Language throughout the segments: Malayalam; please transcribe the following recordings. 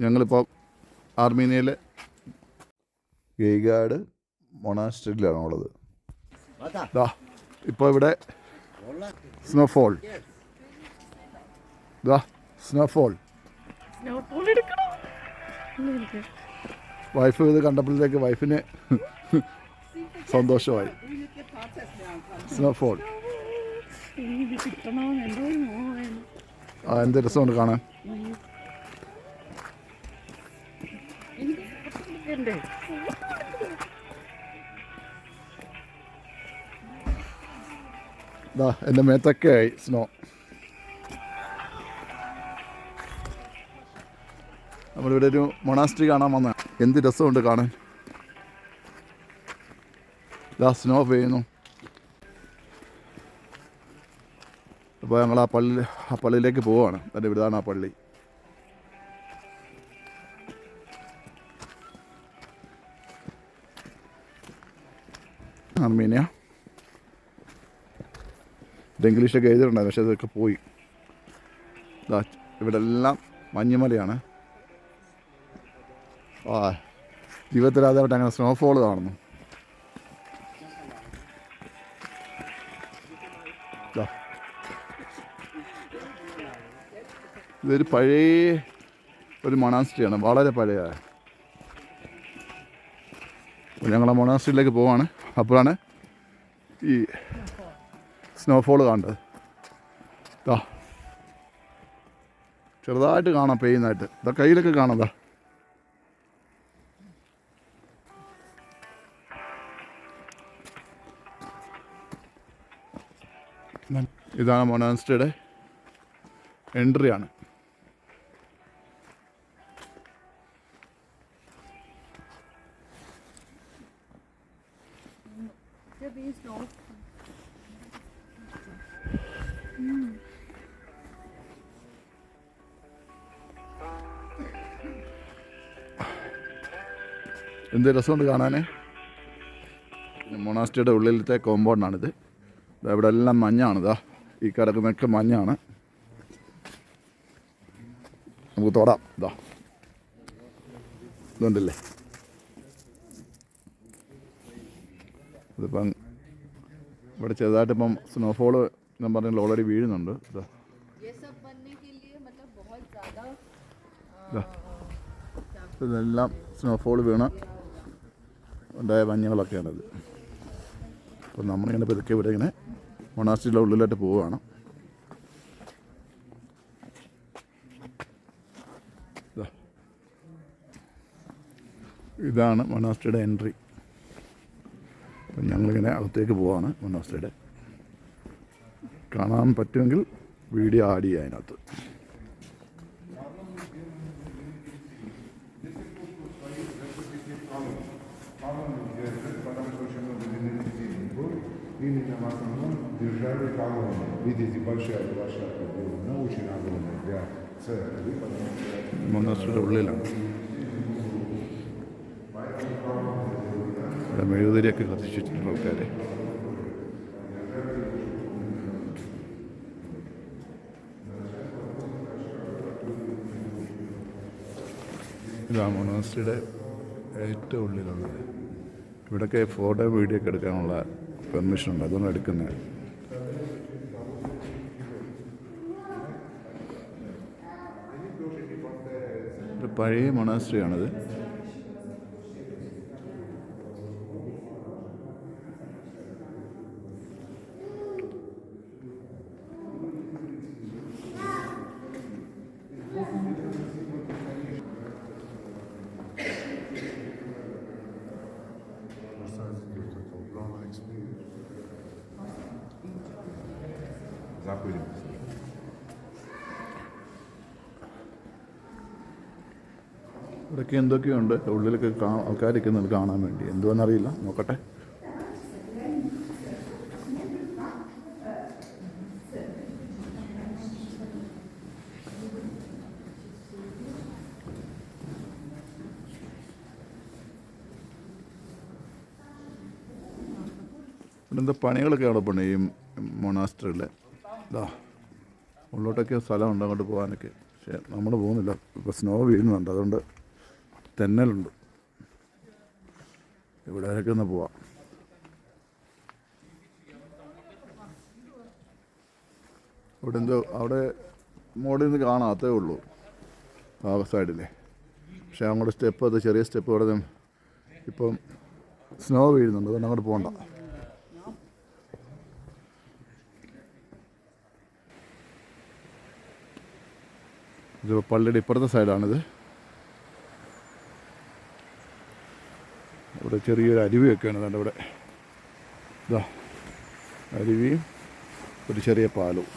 ഞങ്ങളിപ്പോൾ ആർമീനിയയിലെ ഗെയ്ഗാഡ് മൊണാസ്ട്രിയിലാണ് ഉള്ളത്. ദാ ഇപ്പോൾ ഇവിടെ സ്നോഫോൾ. ദാ സ്നോഫോൾ. വൈഫ് ഇത് കണ്ടപ്പോഴത്തേക്ക് വൈഫിന് സന്തോഷമായി. സ്നോഫോൾ. ഇത് ആ എന്ത് രസമുണ്ട് കാണാൻ. എന്റെ ദാ എന്റെ മേത്തൊക്കെ ആയി സ്നോ. നമ്മളിവിടെ ഒരു മൊണാസ്ട്രി കാണാൻ വന്ന. എന്ത് രസമുണ്ട് കാണാൻ. ഇതാ സ്നോ പെയ്യുന്നു. അപ്പോൾ ഞങ്ങൾ ആ പള്ളി ആ പള്ളിയിലേക്ക് പോവുകയാണ് എന്റെ ഇവിടാണ് ആ പള്ളി. അർമീനിയ. ഇത് ഇംഗ്ലീഷൊക്കെ എഴുതിയിട്ടുണ്ടായിരുന്നു പക്ഷെ അതൊക്കെ പോയി. ഇവിടെ എല്ലാം മഞ്ഞുമലയാണ്. ആ ജീവിതത്തിൽ ആദ്യമായിട്ട് അങ്ങനെ സ്നോഫോൾ കാണുന്നു. ഇതൊരു പഴയ ഒരു മൊണാസ്ട്രിയാണ് വളരെ പഴയ. ഞങ്ങളുടെ മൊണാസ്ട്രിയിലേക്ക് പോവാണ്. അപ്പോഴാണ് ഈ സ്നോഫോൾ കാണേണ്ടത് ഇതാ ചെറുതായിട്ട് കാണാം പെയ്യുന്നതായിട്ട്. ഇതാ കയ്യിലൊക്കെ കാണാം ഇതാ ഇതാണ് മൊനാൻസ്റ്റയുടെ entry water based dog. Mm. എന്ത് രസമുണ്ട് കാണാനേ? മൊണാസ്റ്റിയുടെ ഉള്ളിലത്തെ കോമ്പൗണ്ടാണിത്. ഇവിടെ എല്ലാം മഞ്ഞാണിതാ ഈ കിടക്കുന്നൊക്കെ മഞ്ഞാണ്. നമുക്ക് തൊടാം ഇതാ ഇതുണ്ടല്ലേ? ഇതിപ്പം ഇവിടെ ചെറുതായിട്ട് ഇപ്പം സ്നോഫോൾ ഞാൻ പറഞ്ഞ ഓൾറെഡി വീഴുന്നുണ്ട്. ഇതെല്ലാം സ്നോഫോൾ വീണ ഉണ്ടായ മഞ്ഞകളൊക്കെയാണത് അപ്പം നമ്മളിങ്ങനെ പെതുക്കെ ഇവിടെ ഇങ്ങനെ മൊണാസ്റ്റിയുടെ ഉള്ളിലായിട്ട് പോവുകയാണ്. ഇതാണ് മൊണാസ്റ്റിയുടെ എൻട്രി അപ്പം ഞങ്ങളിങ്ങനെ അകത്തേക്ക് പോവാണ് മൊണാസ്ട്രിയുടെ കാണാൻ പറ്റുമെങ്കിൽ വീഡിയോ ആഡ് ചെയ്യുക അതിനകത്ത് Или на основном держали колонны. Видите, большая площадка была, но очень огромная для церкви, потому что മൊണാസ്ട്രിയുടെ ഉള്ളിലാണ് മെഴുകുതിരിയൊക്കെ കത്തിച്ചു വെച്ചിട്ടുണ്ട് ആൾക്കാരെ. ഇതാ മൊണാസ്ട്രിയുടെ ഏറ്റവും ഉള്ളിലുള്ളത്. ഇവിടെയൊക്കെ ഫോട്ടോ വീഡിയോ ഒക്കെ എടുക്കാനുള്ള പെർമിഷൻ ഉണ്ട്. അതുകൊണ്ട് എടുക്കുന്നത് പഴയ മൊണാസ്ട്രിയാണിത് запылимся. ഇവിടെയൊക്കെ എന്തൊക്കെയുണ്ട് ഉള്ളിലൊക്കെ കാ ആൾക്കാരിക്കുന്നത് കാണാൻ വേണ്ടി എന്തുവെന്നറിയില്ല നോക്കട്ടെ ഇവിടെ എന്താ പണികളൊക്കെ അവിടെ പണി ഈ മൊണാസ്റ്ററിൽ ഇതാ ഉള്ളോട്ടൊക്കെ സ്ഥലമുണ്ട് അങ്ങോട്ട് പോകാനൊക്കെ. പക്ഷേ നമ്മൾ പോകുന്നില്ല. ഇപ്പോൾ സ്നോ വീഴുന്നുണ്ട്. അതുകൊണ്ട് തെന്നലുണ്ട്. ഇവിടെ വരെയൊക്കെ ഒന്ന് പോവാം. ഇവിടെ എന്തോ അവിടെ മോഡിൽ നിന്ന് കാണാത്തേ ഉള്ളൂ. ആ സൈഡിലെ പക്ഷേ അങ്ങോട്ട് സ്റ്റെപ്പ് അത് ചെറിയ സ്റ്റെപ്പ് ഇവിടെ ഇപ്പം സ്നോ വീഴുന്നുണ്ട്. അതുകൊണ്ട് അങ്ങോട്ട് പോകണ്ട ഇത് പള്ളിയുടെ ഇപ്പുറത്തെ സൈഡാണിത്. ഇവിടെ ചെറിയൊരു അരുവിയൊക്കെയാണ് അതുകൊണ്ട് ഇവിടെ. ഇതാ അരുവിയും ഒരു ചെറിയ പാലവും.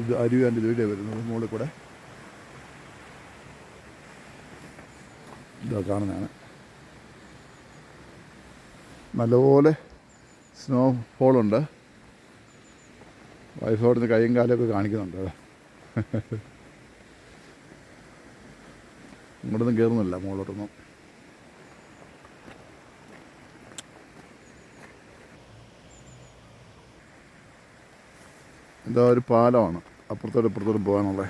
ഇത് അരുവി അതിന്റെ ഇതിലേ വരുന്നത്? മുകളിൽ കൂടെ. ഇതാ കാണുന്നതാണ്. നല്ലപോലെ സ്നോ ഫോളുണ്ട് വൈഫ് അവിടുന്ന് കൈയും കാലമൊക്കെ കാണിക്കുന്നുണ്ട്. ഇങ്ങോട്ടൊന്നും കയറുന്നില്ല മുകളിലോട്ടൊന്നും എന്താ ഒരു പാലമാണ് അപ്പുറത്തോട്ട് ഇപ്പുറത്തോട്ട് പോകാനുള്ളത്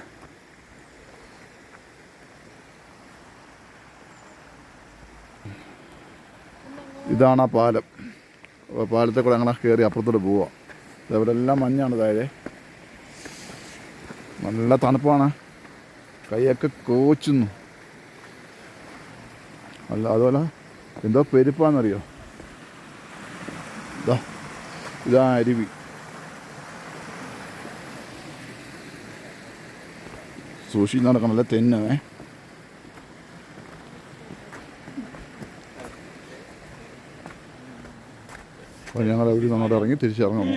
ഇതാണ് ആ പാലം. പാലത്തെ കൂടെ അങ്ങനെ കയറി അപ്പുറത്തോട്ട് പോവാം. ഇവിടെ എല്ലാം മഞ്ഞാണ് താഴെ. നല്ല തണുപ്പാണ്. കൈയൊക്കെ കോച്ചുന്നു. അല്ല അതുപോലെ എന്തോ പെരുപ്പാന്നറിയോ? ഇതാ ഇതാ അരുവി. സൂക്ഷിച്ച് നടക്കണല്ലേ തെന്നേ അപ്പോൾ ഞങ്ങൾ അവിടെ അങ്ങോട്ട് ഇറങ്ങി തിരിച്ചിറങ്ങുന്നു.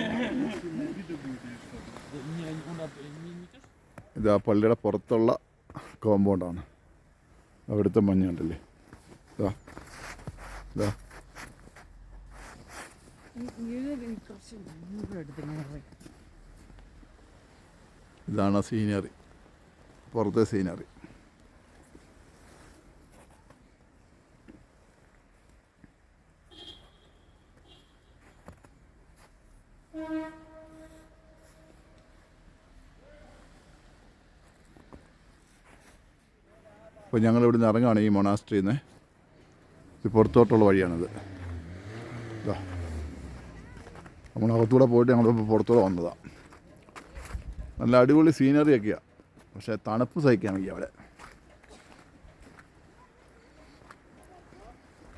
ഇത് ആ പള്ളിയുടെ പുറത്തുള്ള കോമ്പൗണ്ടാണ്. അവിടുത്തെ മഞ്ഞുണ്ടല്ലേ ഇതാ. ഇതാ. ഇതാണ് സീനറി. പുറത്തെ സീനറി. അപ്പോൾ ഞങ്ങൾ ഇവിടുന്ന് ഇറങ്ങുകയാണ് ഈ മൊണാസ്ട്രിയിൽ നിന്ന് ഇത് പുറത്തോട്ടുള്ള വഴിയാണിത്. നമ്മൾ അകത്തൂടെ പോയിട്ട് ഞങ്ങളിപ്പോൾ പുറത്തൂടെ വന്നതാണ് നല്ല അടിപൊളി സീനറി ഒക്കെയാണ് പക്ഷേ തണുപ്പ് സഹിക്കാൻ വയ്യ അവിടെ.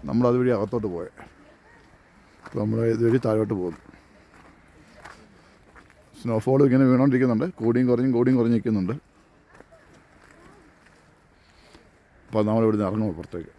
നമ്മൾ അതുവഴി അകത്തോട്ട് പോയെ. അപ്പോൾ നമ്മൾ ഇതുവഴി താഴോട്ട് പോകുന്നു സ്നോഫോൾ ഇങ്ങനെ വീണോണ്ടിരിക്കുന്നുണ്ട്. കൂടിയും കുറഞ്ഞും കൂടിയും കുറഞ്ഞ് അപ്പോൾ നമ്മൾ ഇവിടുന്ന് ഇറങ്ങുമോ പുറത്തേക്ക്.